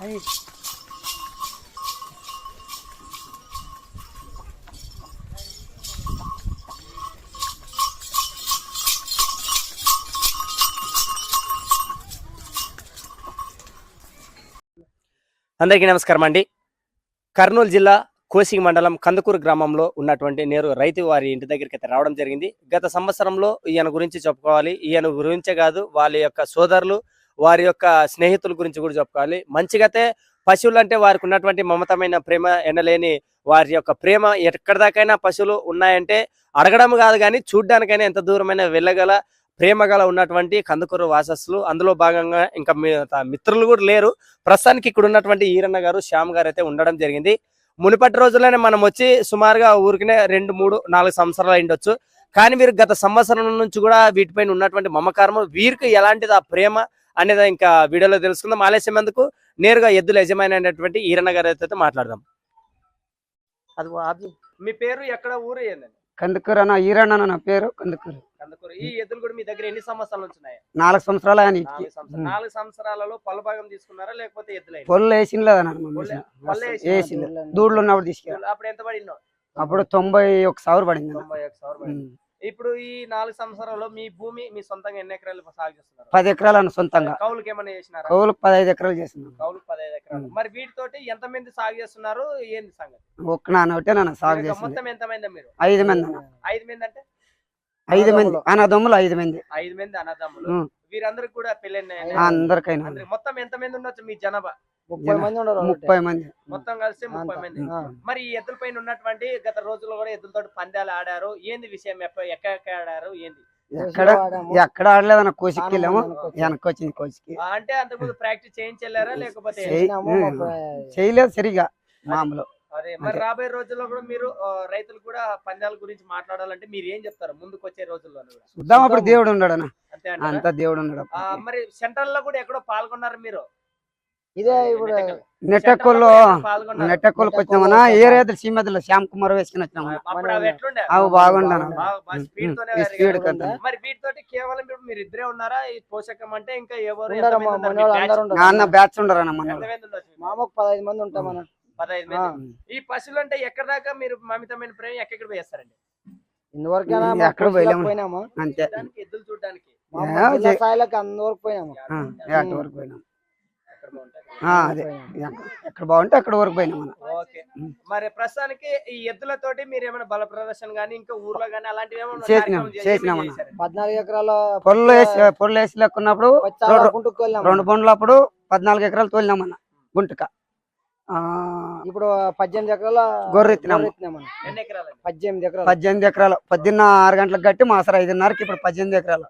Aí. అందరికీ నమస్కారం అండి. కర్నూలు జిల్లా కోసిగి మండలం కందుకూరు గ్రామంలో ఉన్నటువంటి నేరు రైతు వారి ఇంటి దగ్గరికి అయితే రావడం జరిగింది. గత సంవత్సరంలో ఈయన గురించి చెప్పుకోవాలి. ఈయన గురించే కాదు వాళ్ళ యొక్క సోదరులు వారి యొక్క స్నేహితుల గురించి కూడా చెప్పుకోవాలి. మంచిగతే పశువులు అంటే వారికి ఉన్నటువంటి మమతమైన ప్రేమ ఎనలేని వారి యొక్క ప్రేమ ఎక్కడి దాకైనా పశువులు ఉన్నాయంటే అడగడం కాదు కానీ చూడ్డానికైనా ఎంత దూరమైన వెళ్ళగల ప్రేమ గల ఉన్నటువంటి కందుకూరు వాసస్సులు. అందులో భాగంగా ఇంకా మిగతా మిత్రులు కూడా లేరు. ప్రస్తుతానికి ఇక్కడ ఉన్నటువంటి ఈరన్న గారు శ్యామ్ గారు అయితే ఉండడం జరిగింది. మునిపటి రోజుల్లోనే మనం వచ్చి సుమారుగా ఊరికినే రెండు మూడు నాలుగు సంవత్సరాలు అయిండొచ్చు కానీ వీరు గత సంవత్సరం నుంచి కూడా వీటిపైన ఉన్నటువంటి మమకారం వీరికి ఎలాంటిది ఆ ప్రేమ అనేది ఇంకా వీడియోలో తెలుసుకుందాం. ఆలస్యం ఎందుకు? నేరుగా ఎద్దుల యజమాని అయినటువంటి ఈరన్న గారు అయితే మాట్లాడదాం. అది మీ పేరు ఎక్కడ ఊరు ఏందండి? కందుకూరు అన్న ఈరన్న నా పేరు కందుకూరు. ఈ ఎద్దులు కూడా మీ దగ్గర ఎన్ని సంవత్సరాల నుంచి ఉన్నాయి? నాలుగు సంవత్సరాలు నాలుగు సంవత్సరాలు. నాలుగు సంవత్సరాలలో పొల భాగం తీసుకున్నారా లేకపోతే ఎద్దులైన పొల్లు వేసిన లేదన్న పొల్ల- పొల్ల వేసి- వేసిన దూడ్లు ఉన్నప్పుడు తీసుకెళ్ళి. అప్పుడు ఎంత పడినో? అప్పుడు తొంభై ఒక సవరు పడింది. తొంభై ఒక సవరం పడింది. ఇప్పుడు ఈ నాలుగు సంవత్సరాల్లో మీ భూమి మీ సొంతంగా ఎన్ని ఎకరాలు సాగు చేస్తున్నారు? పది ఎకరాలు అన్న సొంతంగా. కౌలుకి ఏమైనా చేసినారా? కౌలు పదహైదు ఎకరాలు చేస్తున్నాం. కౌలుకి పదహైదు ఎకరాలు. మరి వీటితోటి ఎంత మంది సాగు చేస్తున్నారు? ఏంది సంగతి? ఒక్క నాన్న ఒకటే నాన్న సాగు చేసింది. మొత్తం ఎంత మంది మీరు? ఐదు మంది ఐదు మంది అంటే? ఐదు మంది అన్నదమ్ములు ఐదు మంది. ఐదు మంది అన్నదమ్ములు ఉం. వీరందరికి కూడా పెళ్ళి అందరికైనా. అందరికి మొత్తం ఎంత మంది ఉండొచ్చు మీ జనాభా? ముప్పై మంది ఉండరు ముప్పై మంది. మొత్తం కలిసి ముప్పై. మంది. మరి ఈ ఎద్దుల పైన ఉన్నటువంటి గత రోజుల్లో కూడా ఎద్దులతో పందాలు ఆడారు. ఏంది విషయం? ఎక్క- ఎక్కడ ఎక్కడ ఆడారు? ఏంది? ఎక్కడ? ఎక్కడ ఆడలేదన్న కోసికి వెళ్ళాము వెనక్కి వచ్చింది కోసికి అంటే అంతకుముందు ప్రాక్టీస్ చేయించలేరా లేకపోతే? చేయి- చేయలేదు సరిగా మామూలు. అదే మరి రాబోయే రోజుల్లో కూడా మీరు రైతులు కూడా పందాల గురించి మాట్లాడాలంటే మీరు ఏం చెప్తారు? ముందుకు వచ్చే రోజుల్లో కూడా. చూద్దాం అప్పుడు దేవుడు ఉన్నాడు అన్న అంతే దేవుడు ఉన్నాడు మరి సెంట్రల్లో కూడా ఎక్కడో పాల్గొన్నారు మీరు? ఇదే ఇప్పుడు నెట్టకల్. నెట్టెక్కుల్లో సెంట్రల్లో ఎక్కడో పాల్గొన్నారు. నెట్టెక్కులకు వచ్చినామన్నా ఏ రేతులు సీమతులు శ్యామ్ కుమార్ వేసుకుని వచ్చినామన్నా అప్పుడు అవి ఎట్లుండే? అవి బాగుండాను బాగా- బాగా స్పీడ్ మరి వీటితోటి కేవలం ఇప్పుడు మీరు ఇద్దరే ఉన్నారా? ఈ పోషకం అంటే ఇంకా ఎవరు ఉండరు బ్యాచ్ ఉండరన్న మన? మామకు పదహైదు మంది ఉంటాం పదహైదు మంది. ఈ పశువులు అంటే ఎక్కడ దాకా మీరు మమితమైన ప్రేమ ఎక్కడ పోయేస్తారండి? మా ఎక్కడ. పోయినాము? అంతే. ఎద్దులు చూడడానికి. స్థాయిలోకి అందవరకు పోయినాము వరకు పోయినాం. ఎక్కడ అదే. బాగుంటే అక్కడ వరకు పోయినాం మనం ఓకే. మరి ప్రస్తుతానికి ఈ ఎద్దులతోటి మీరు ఏమైనా బల ప్రదర్శన గానీ ఇంకా ఊర్లో గానీ అలాంటివి ఏమైనా చేసినాం? పద్నాలుగు ఎకరాల పొల్లు వేసి పొల్లు వేసి లెక్కున్నప్పుడు రెండు- పండ్లు అప్పుడు పద్నాలుగు ఎకరాలు తోలినాం అన్న గుంటక. ఇప్పుడు పద్దెనిమిది ఎకరాల గొర్రె పద్దెనిమిది ఎకరాలు. పద్దెనిమిది ఎకరాలు. పొద్దున్న ఆరు గంటలకు కట్టి మాసర ఐదున్నరకి ఇప్పుడు పద్దెనిమిది ఎకరాలు.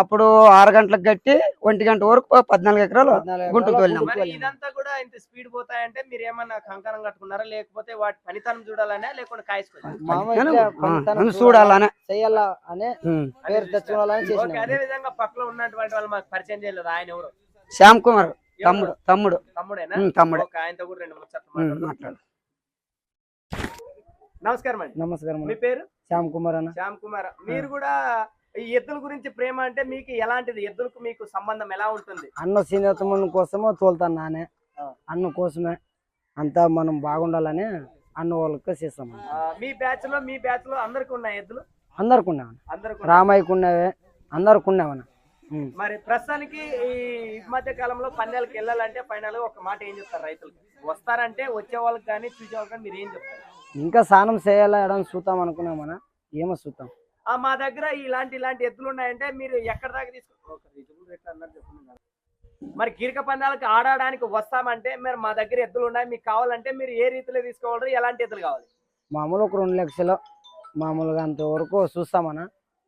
అప్పుడు ఆరు గంటలకు కట్టి ఒంటి గంట వరకు పద్నాలుగు ఎకరాలు మరి వెళ్ళాము. ఇదంతా కూడా ఇంత స్పీడ్ పోతాయంటే మీరు ఏమన్నా కంకణం కట్టుకున్నారా? లేకపోతే వాటి పనితనం చూడాలనే లేకుంటే కాయసుకోవాలి చూడాలనే. చెయ్యాలా అనే. పేరు తెచ్చుకోవాలని అదే విధంగా పక్కలో ఉన్నటువంటి వాళ్ళు మాకు పరిచయం చేయలేదు. ఆయన ఎవరు? శ్యామ్ కుమార్? తమ్ముడు తమ్ముడు. తమ్ముడే. మాట్లాడు. నమస్కారం అండి. నమస్కారం మీ. పేరు? శ్యామ్ కుమార్ అన్న. శ్యామ్ కుమార్. మీరు కూడా ఈ ఎద్దుల గురించి ప్రేమ అంటే మీకు ఎలాంటిది? ఎద్దులకు మీకు సంబంధం ఎలా ఉంటుంది? అన్న సీనియతముని కోసము తోలుతాను నానే. అన్న కోసమే. అంతా మనం బాగుండాలని అన్న వాళ్ళకి చేస్తాం మీ బ్యాచ్లో మీ బ్యాచ్లో అందరికి ఉన్నాయి ఎద్దులు? అందరికి ఉన్నామన్న అందరికి ఉన్నాయి. రామయ్యకు ఉన్నవే. అందరికి ఉన్నామన్న ఉమ్. మరి ప్రస్తుతానికి ఈ మధ్య కాలంలో పందాలకు వెళ్ళాలంటే ఫైనల్ ఒక మాట ఏం చెప్తారు రైతులకి? వస్తారంటే వచ్చే వాళ్ళకి కానీ చూసే వాళ్ళకి కానీ మీరు ఏం చెప్తారు? ఇంకా స్నానం చేయాలా ఎడని చూద్దాం అనుకున్నామన్న ఏమో చూద్దాం ఆ, మా దగ్గర ఇలాంటి ఇలాంటి ఎద్దులు ఉన్నాయంటే మీరు ఎక్కడ దాకా తీసుకు? మరి కీరక పందాలకు ఆడడానికి వస్తామంటే మరి మా దగ్గర ఎద్దులు ఉన్నాయి మీకు కావాలంటే మీరు ఏ రీతిలో తీసుకోవాలి ఎలాంటి ఎద్దులు కావాలి? మామూలు ఒక రెండు లక్షలు మామూలుగా అంతవరకు చూస్తామన్న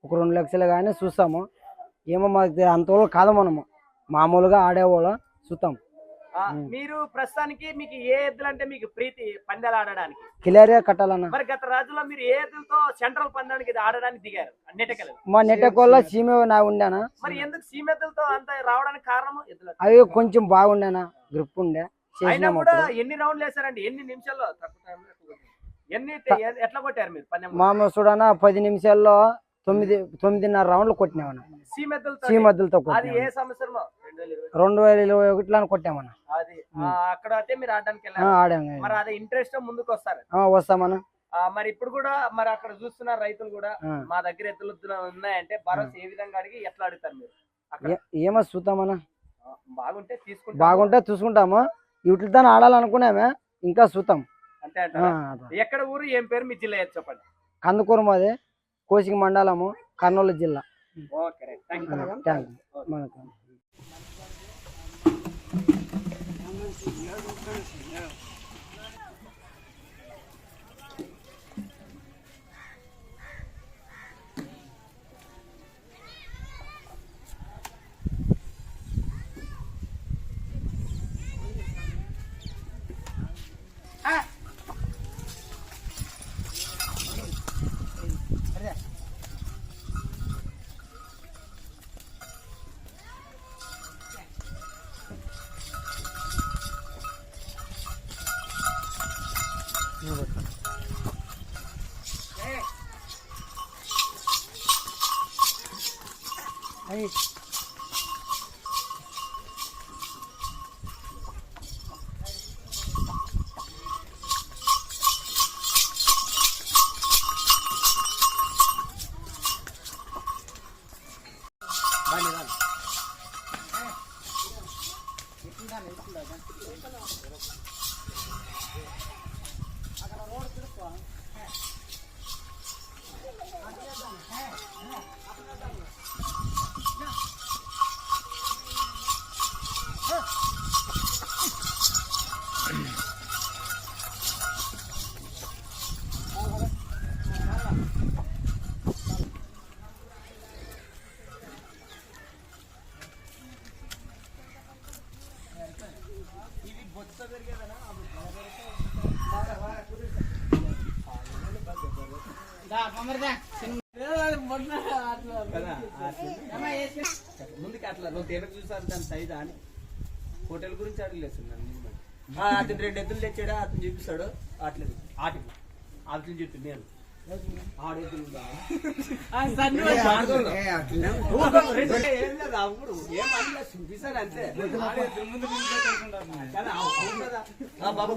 ఒక రెండు లక్షలు కానీ చూస్తాము. ఏమో మాకు అంతవరకు కాదు మనము. మామూలుగా ఆడేవాళ్ళం చూస్తాం ఆ, మీరు ప్రస్తుతానికి మీకు ఏ ఎద్దులు అంటే మీకు ప్రీతి పందాలు ఆడడానికి? క్లియర్గా కట్టాలన్న. మరి గత రోజుల్లో మీరు ఏ ఎద్దులతో సెంట్రల్ పందానికి ఆడడానికి దిగారు? నెట్టకెళ్ళి మా నెట్టకోళ్ళ సీమ నా ఉండేనా? మరి ఎందుకు సీమెద్దులతో అంత రావడానికి కారణం ఎద్దులు? అవి కొంచెం బాగుండేనా? గ్రిప్ ఉండే. అయినా కూడా. ఎన్ని రౌండ్లు వేసారండి ఎన్ని నిమిషాల్లో? తక్కువ టైంలో? ఎన్ని ఎట్లా కొట్టారు మీరు? పందెం మామ చూడనా పది నిమిషాల్లో తొమ్మిది తొమ్మిదిన్నర రౌండ్లు కొట్టినామన్న. సంవత్సరంలో రెండు వేల ఇరవై ఒకటిలో కొట్టామన్న. అది. ఆ, అక్కడ అయితే మీరు ఆడడానికి ఆ, వెళ్ళారు ఆడాము. మరి అది ఇంట్రెస్ట్ ముందుకు వస్తారు ఆ, వస్తామన్న. మరి ఇప్పుడు కూడా మరి అక్కడ చూస్తున్న రైతులు కూడా. మా దగ్గర ఎద్దులు ఎద్దులు ఉన్నాయంటే భరోసా ఏ విధంగా అడిగి ఎట్లా అడుగుతారు మీరు? ఏమో చూద్దామన్న. బాగుంటే తీసుకుంటాం బాగుంటే చూసుకుంటాము. వీటితో ఆడాలనుకున్నామే ఇంకా చూద్దాం. అంతే అట్లా. ఎక్కడ ఊరు ఏం పేరు మీ జిల్లా చెప్పండి? కందుకూరు మాది. కోసిక మండలము కర్నూలు జిల్లా. థ్యాంక్ యూ థ్యాంక్ ముందుకు అట్లా నువ్వు తేనె చూసారు దాని సైజ్ అని. హోటల్ గురించి అడగలేస్తున్నాను అతను రెండు ఎద్దులు తెచ్చాడా అతను చూపిస్తాడు? అట్లేదు. ఆటి అతను చెప్పి నేను. చూపిస్తాను అంతే. బాబు